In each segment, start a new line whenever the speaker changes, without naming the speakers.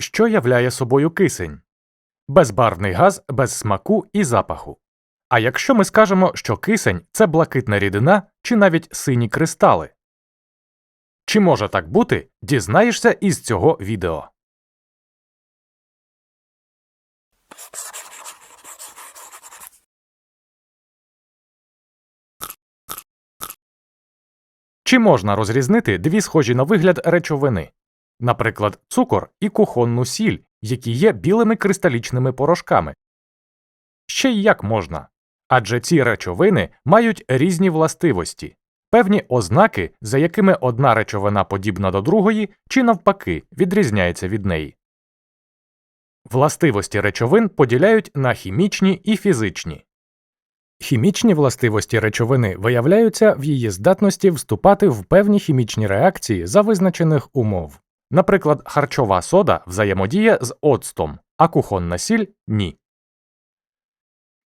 Що являє собою кисень? Безбарвний газ без смаку і запаху. А якщо ми скажемо, що кисень це блакитна рідина чи навіть сині кристали? Чи може так бути, дізнаєшся із цього відео. Чи можна розрізнити дві схожі на вигляд речовини? Наприклад, цукор і кухонну сіль, які є білими кристалічними порошками. Ще й як можна. Адже ці речовини мають різні властивості, певні ознаки, за якими одна речовина подібна до другої, чи навпаки відрізняється від неї. Властивості речовин поділяють на хімічні і фізичні. Хімічні властивості речовини виявляються в її здатності вступати в певні хімічні реакції за визначених умов. Наприклад, харчова сода взаємодіє з оцтом, а кухонна сіль ні.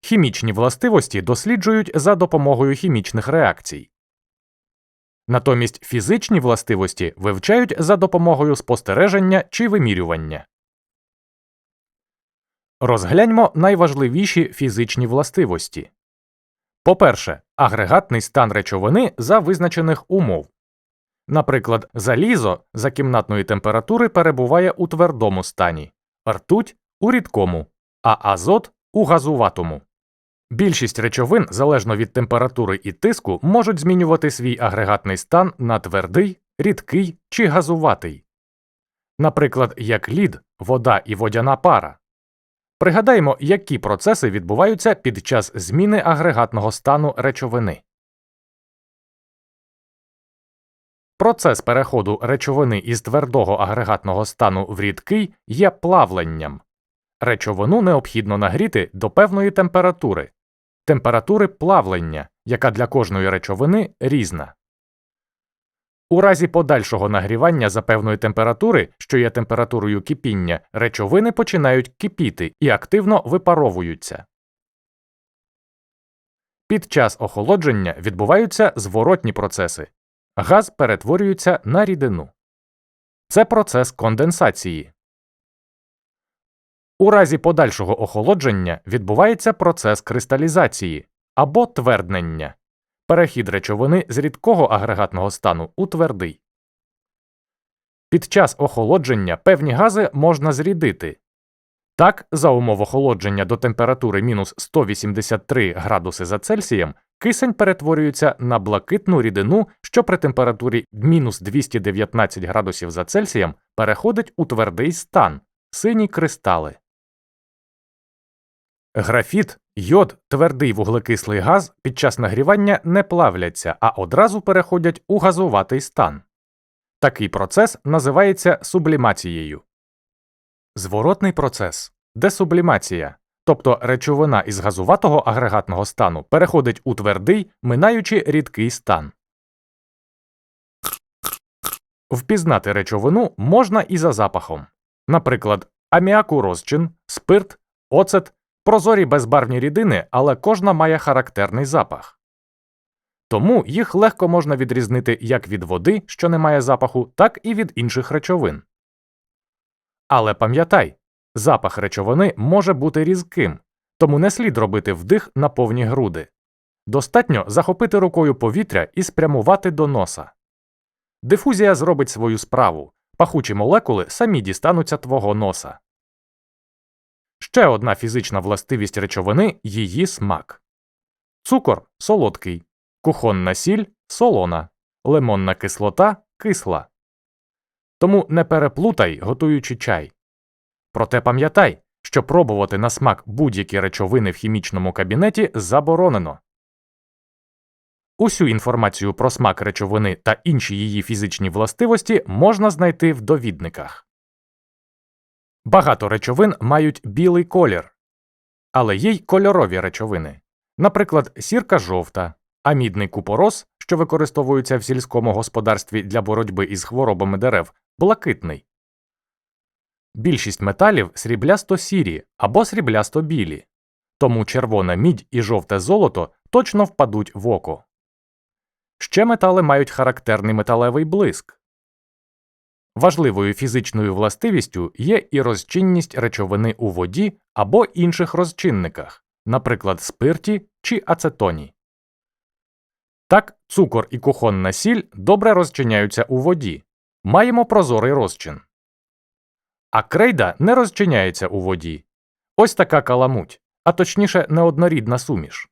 Хімічні властивості досліджують за допомогою хімічних реакцій. Натомість фізичні властивості вивчають за допомогою спостереження чи вимірювання. Розгляньмо найважливіші фізичні властивості. По-перше, агрегатний стан речовини за визначених умов. Наприклад, залізо за кімнатної температури перебуває у твердому стані, ртуть у рідкому, а азот у газуватому. Більшість речовин, залежно від температури і тиску, можуть змінювати свій агрегатний стан на твердий, рідкий чи газуватий. Наприклад, як лід, вода і водяна пара. Пригадаємо, які процеси відбуваються під час зміни агрегатного стану речовини. Процес переходу речовини із твердого агрегатного стану в рідкий є плавленням. Речовину необхідно нагріти до певної температури, температури плавлення, яка для кожної речовини різна. У разі подальшого нагрівання за певної температури, що є температурою кипіння, речовини починають кипіти і активно випаровуються. Під час охолодження відбуваються зворотні процеси. Газ перетворюється на рідину. Це процес конденсації. У разі подальшого охолодження відбувається процес кристалізації або тверднення перехід речовини з рідкого агрегатного стану у твердий. Під час охолодження певні гази можна зрідити. Так, за умов охолодження до температури мінус 183 градуси за Цельсієм кисень перетворюється на блакитну рідину, що при температурі мінус 219 градусів за Цельсієм переходить у твердий стан сині кристали. Графіт, йод, твердий вуглекислий газ під час нагрівання не плавляться, а одразу переходять у газуватий стан. Такий процес називається сублімацією. Зворотний процес десублімація, тобто речовина із газуватого агрегатного стану переходить у твердий, минаючи рідкий стан. Впізнати речовину можна і за запахом. Наприклад, аміаку розчин, спирт, оцет Прозорі безбарвні рідини, але кожна має характерний запах. Тому їх легко можна відрізнити як від води, що не має запаху, так і від інших речовин. Але пам'ятай, запах речовини може бути різким, тому не слід робити вдих на повні груди. Достатньо захопити рукою повітря і спрямувати до носа. Дифузія зробить свою справу, пахучі молекули самі дістануться твого носа. Ще одна фізична властивість речовини її смак. Цукор солодкий, кухонна сіль солона, лимонна кислота кисла. Тому не переплутай, готуючи чай. Проте пам'ятай, що пробувати на смак будь-які речовини в хімічному кабінеті заборонено. Усю інформацію про смак речовини та інші її фізичні властивості можна знайти в довідниках. Багато речовин мають білий колір, але є й кольорові речовини, наприклад, сірка жовта, амідний купорос, що використовується в сільському господарстві для боротьби із хворобами дерев, блакитний. Більшість металів сріблясто сірі або сріблясто білі, тому червона мідь і жовте золото точно впадуть в око. Ще метали мають характерний металевий блиск. Важливою фізичною властивістю є і розчинність речовини у воді або інших розчинниках, наприклад, спирті чи ацетоні. Так, цукор і кухонна сіль добре розчиняються у воді. Маємо прозорий розчин. А крейда не розчиняється у воді. Ось така каламуть, а точніше неоднорідна суміш.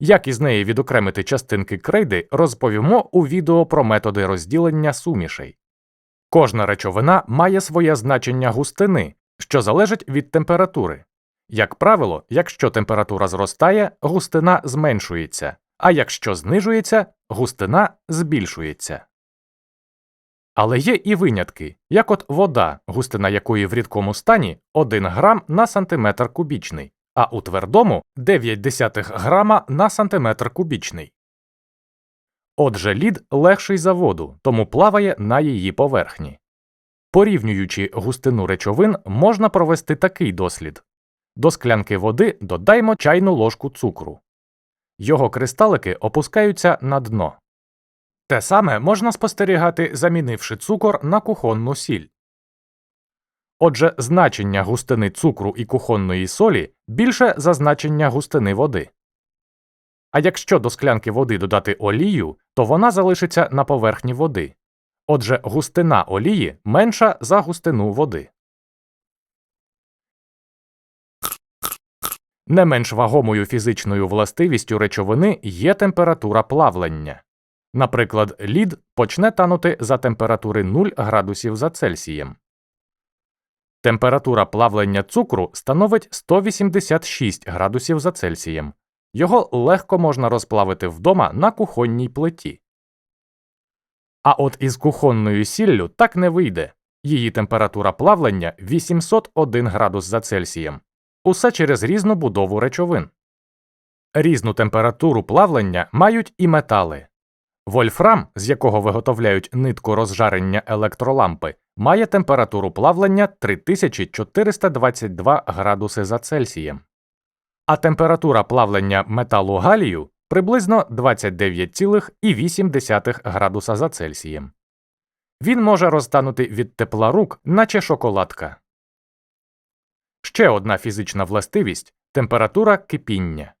Як із неї відокремити частинки крейди, розповімо у відео про методи розділення сумішей. Кожна речовина має своє значення густини, що залежить від температури. Як правило, якщо температура зростає, густина зменшується, а якщо знижується, густина збільшується. Але є і винятки, як от вода, густина якої в рідкому стані 1 грам на сантиметр кубічний, а у твердому 0,9 грама на сантиметр кубічний. Отже, лід легший за воду, тому плаває на її поверхні. Порівнюючи густину речовин, можна провести такий дослід. До склянки води додаймо чайну ложку цукру. Його кристалики опускаються на дно. Те саме можна спостерігати, замінивши цукор на кухонну сіль. Отже, значення густини цукру і кухонної солі більше за значення густини води. А якщо до склянки води додати олію, то вона залишиться на поверхні води. Отже, густина олії менша за густину води. Не менш вагомою фізичною властивістю речовини є температура плавлення. Наприклад, лід почне танути за температури 0 градусів за Цельсієм. Температура плавлення цукру становить 186 градусів за Цельсієм. Його легко можна розплавити вдома на кухонній плиті. А от із кухонною сіллю так не вийде. Її температура плавлення 801 градус за Цельсієм. Усе через різну будову речовин. Різну температуру плавлення мають і метали. Вольфрам, з якого виготовляють нитку розжарення електролампи, має температуру плавлення 3422 градуси за Цельсієм. А температура плавлення металу галію приблизно 29,8 градуса за Цельсієм. Він може розтанути від тепла рук, наче шоколадка. Ще одна фізична властивість температура кипіння.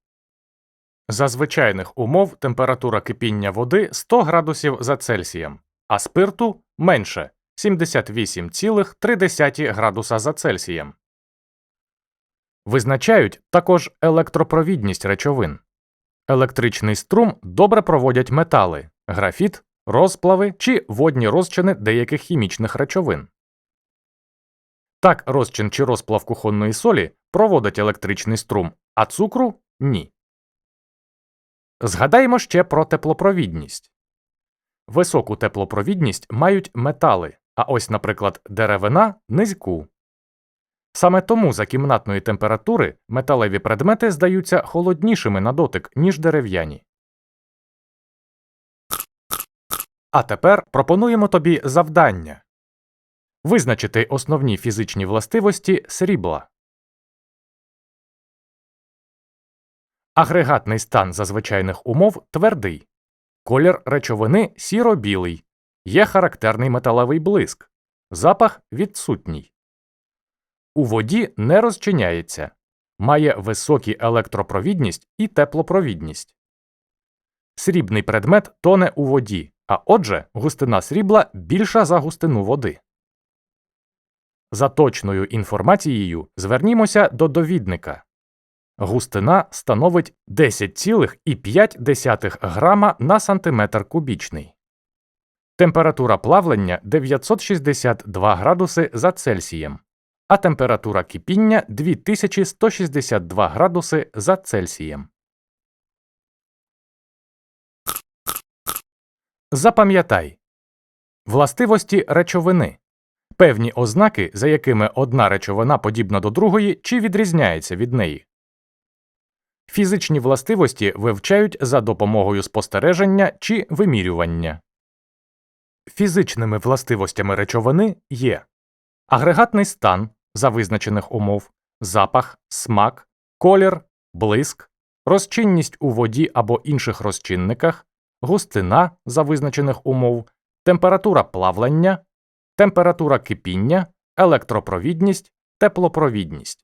За звичайних умов температура кипіння води 100 градусів за Цельсієм, а спирту менше 78,3 градуса за Цельсієм. Визначають також електропровідність речовин. Електричний струм добре проводять метали, графіт, розплави чи водні розчини деяких хімічних речовин. Так, розчин чи розплав кухонної солі проводить електричний струм, а цукру ні. Згадаємо ще про теплопровідність. Високу теплопровідність мають метали, а ось, наприклад, деревина низьку. Саме тому за кімнатної температури металеві предмети здаються холоднішими на дотик, ніж дерев'яні. А тепер пропонуємо тобі завдання визначити основні фізичні властивості срібла. Агрегатний стан за звичайних умов твердий. Колір речовини сіро-білий. Є характерний металевий блиск. Запах відсутній. У воді не розчиняється. Має високі електропровідність і теплопровідність. Срібний предмет тоне у воді, а отже, густина срібла більша за густину води. За точною інформацією звернімося до довідника. Густина становить 10,5 грама на сантиметр кубічний. Температура плавлення 962 градуси за Цельсієм, а температура кипіння 2162 градуси за Цельсієм. Запам'ятай властивості речовини певні ознаки, за якими одна речовина подібна до другої чи відрізняється від неї. Фізичні властивості вивчають за допомогою спостереження чи вимірювання. Фізичними властивостями речовини є агрегатний стан за визначених умов, запах, смак, колір, блиск, розчинність у воді або інших розчинниках, густина за визначених умов, температура плавлення, температура кипіння, електропровідність, теплопровідність.